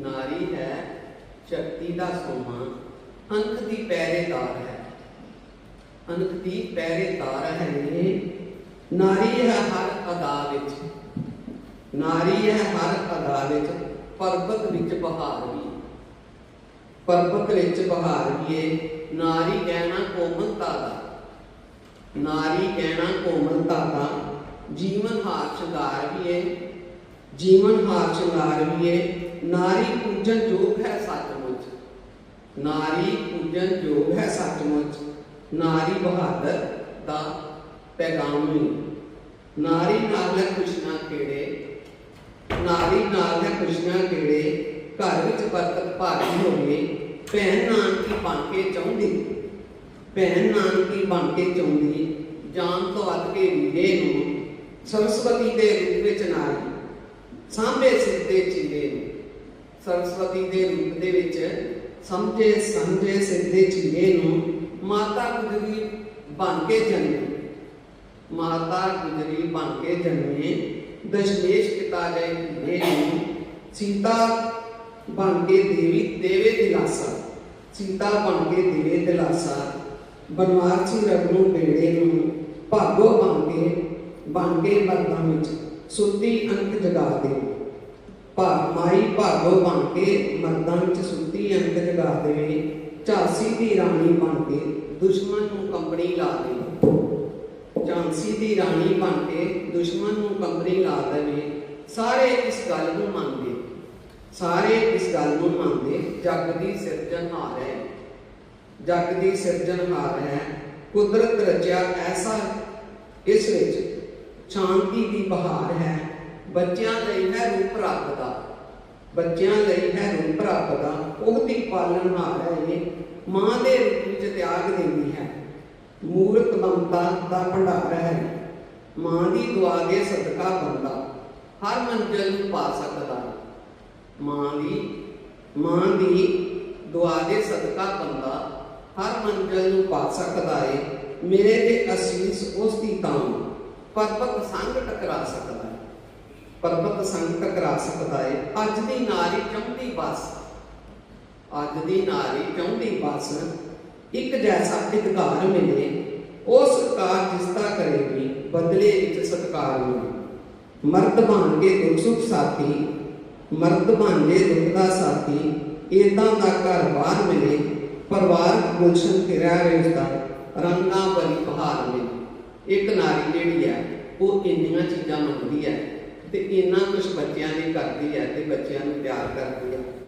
ਨਾਰੀ ਹੈ, ਸ਼ਕਤੀ ਦਾ ਸੋਮਾ, ਅੰਕ ਦੀ ਪਹਿਰੇਦਾਰ ਹੈ। ਅੰਕ ਦੀ ਪਹਿਰੇਦਾਰ ਹੈ ਇਹ, ਨਾਰੀ ਹੈ ਹਰ ਅਦਾ ਵਿੱਚ। ਨਾਰੀ ਹੈ ਹਰ ਅਦਾ ਵਿੱਚ, ਪਰਬਤ ਵਿੱਚ ਬਹਾਰ ਵੀ। ਪਰਬਤ ਵਿੱਚ ਬਹਾਰ ਵੀ ਏ ਨਾਰੀ ਕਹਿਣਾ ਕੋਮਲਤਾ ਦਾ ਨਾਰੀ ਕਹਿਣਾ ਕੋਮਲਤਾ ਦਾ ਜੀਵਨ ਹਾਰ ਸ਼ਿੰਗਾਰ ਵੀ ਏ ਜੀਵਨ ਹਾਰ ਸ਼ਿੰਗਾਰ ਵੀ ਏ ਨਾਰੀ ਪੂਜਨ ਯੋਗ ਹੈ ਸੱਚਮੁੱਚ। ਨਾਰੀ ਪੂਜਨ ਯੋਗ ਹੈ ਸੱਚਮੁੱਚ। ਨਾਰੀ ਬਹਾਦਰ ਦਾ ਪੈਗਾਮ ਵੀ ਨਾਰੀ ਨਾਲ ਹੈ ਖੁਸ਼ੀਆਂ ਕਿਹੜੇ? ਨਾਰੀ ਨਾਲ ਹੈ ਖੁਸ਼ੀਆਂ ਕਿਹੜੇ? ਘਰ ਵਿੱਚ ਬਰਕਤ ਭਾਰੀ ਹੋਵੇ, ਭੈਣ ਨਾਨਕੀ ਬਣ ਕੇ ਚਾਹੁੰਦੀ। ਭੈਣ ਨਾਨਕੀ ਬਣ ਕੇ ਚਾਹੁੰਦੀ, ਜਾਨ ਤੋਂ ਵੱਧ ਕੇ ਵੀਰੇ ਨੂੰ ਸਰਸਵਤੀ ਦੇ ਰੂਪ ਵਿੱਚ ਨਾਰੀ। ਸਾਂਭੇ ਸਿੱਧੇ ਚੀਰੇ ਨੂੰ। ਸਰਸਵਤੀ ਦੇ ਰੂਪ ਦੇ ਵਿੱਚ ਸਮਝੇ ਸਮਝੇ, ਸਿੱਧੇ ਚੀਰੇ ਨੂੰ ਮਾਤਾ ਗੁਜਰੀ ਬਣ ਕੇ ਜਨਮੀ। ਮਾਤਾ ਗੁਜਰੀ ਬਣ ਕੇ ਜਨਮੇ, ਦਸ਼ਮੇਸ਼ ਪਿਤਾ ਜੈ ਨੇ ਸੀਤਾ ਬਣ ਕੇ ਦੇਵੀ, ਦੇਵੇ ਦਿਲਾਸਾ। ਸੀਤਾ ਬਣ ਕੇ ਦੇਵੇ ਦਿਲਾਸਾ, ਬਨਵਾਸੀ ਰਬ ਨੂੰ, ਬੇੜੇ ਨੂੰ, ਭਾਗੋ ਬਣ ਕੇ ਬਣ ਕੇ ਮਰਦਾਂ ਵਿੱਚ ਸੁੱਤੀ ਅੰਕ ਜਗਾ ਦੇ ਭਾ ਮਾਈ ਭਾਗੋ ਬਣ ਕੇ ਮਰਦਾਂ ਵਿੱਚ ਸੁੱਤੀ ਅੰਕ ਜਗਾ ਦੇਵੇ, ਝਾਂਸੀ ਦੀ ਰਾਣੀ ਬਣ ਕੇ ਦੁਸ਼ਮਣ ਨੂੰ ਕੰਬਣੀ ਲਾ ਦੇਵੇ। ਝਾਂਸੀ ਦੀ ਰਾਣੀ ਬਣ ਕੇ ਦੁਸ਼ਮਣ ਨੂੰ ਕੰਬਣੀ ਲਾ ਦੇਵੇ, ਸਾਰੇ ਇਸ ਗੱਲ ਨੂੰ ਮੰਨਦੇ। ਸਾਰੇ ਇਸ ਗੱਲ ਨੂੰ ਮੰਨਦੇ, ਜਗ ਦੀ ਸਿਰਜਣਹਾਰ ਹੈ। ਜਗ ਦੀ ਸਿਰਜਣਹਾਰ ਹੈ, ਕੁਦਰਤ ਰਚਿਆ ਐਸਾ ਇਸ ਵਿੱਚ, ਸ਼ਾਂਤੀ ਦੀ ਬਹਾਰ ਹੈ। ਬੱਚਿਆਂ ਲਈ ਹੈ ਰੂਪ ਰੱਬ ਦਾ ਬੱਚਿਆਂ ਲਈ ਹੈ ਰੂਪ ਰੱਬ ਦਾ ਉਹਦੀ ਪਾਲਣਹਾਰ ਹੈ ਮਾਂ ਦੇ ਰੂਪ ਵਿੱਚ ਤਿਆਗ ਦਿੰਦੀ ਹੈ। ਮੂਰਤ ਮਮਤਾ ਦਾ ਭੰਡਾਰ ਹੈ। ਮਾਂ ਦੀ ਦੁਆ ਦੇ ਸਦਕਾ ਬੰਦਾ ਹਰ ਮੰਜ਼ਿਲ ਨੂੰ ਪਾ ਸਕਦਾ। ਹੈ ਮਾਂ ਦੀ ਮਾਂ ਦੀ ਦੁਆ ਦੇ ਸਦਕਾ ਬੰਦਾ ਹਰ ਮੰਜ਼ਿਲ ਨੂੰ ਪਾ ਸਕਦਾ ਹੈ ਮੇਰੇ ਤੇ ਅਸੀਸ ਉਸ ਦੀ ਤਾਂ। ਪਰਬਤ ਸੰਗ ਟਕਰਾ ਸਕਦਾ। ਪਰਬਤ ਸੰਗ ਟਕਰਾ ਸਕਦਾ ਹੈ ਅੱਜ ਦੀ ਨਾਰੀ ਚਾਹੁੰਦੀ ਬਸ। ਅੱਜ ਦੀ ਨਾਰੀ ਚਾਹੁੰਦੀ ਬਸ। ਇੱਕ ਜੈਸਾ ਅਧਿਕਾਰ ਮਿਲੇ। ਉਹ ਸਰਕਾਰ ਜਿਸ ਦਾ ਕਰੇਗੀ, ਬਦਲੇ ਵਿੱਚ ਸਤਕਾਰ ਮਿਲੇ। ਮਰਦ ਬਣ ਕੇ ਸਾਥੀ। ਮਰਦ ਬਣ ਦੁੱਖ ਦਾ ਸਾਥੀ। ਇਦਾਂ ਦਾ ਘਰ ਬਾਹਰ ਮਿਲੇ। ਪਰਿਵਾਰ ਗੁਲਸ਼ਨ ਫਿਰਿਆ ਰਿਸ਼ਤਾ ਰੰਗਾਂ ਭਰੀ ਬਹਾਰ ਮਿਲੇ। ਇੱਕ ਨਾਰੀ ਜਿਹੜੀ ਹੈ, ਉਹ ਇੰਨੀਆਂ ਚੀਜ਼ਾਂ ਮੰਗਦੀ ਹੈ। ਤੇ ਇੰਨਾ ਕੁਝ ਬੱਚਿਆਂ ਲਈ ਕਰਦੀ ਹੈ ਤੇ ਬੱਚਿਆਂ ਨੂੰ ਪਿਆਰ ਕਰਦੀ ਹੈ।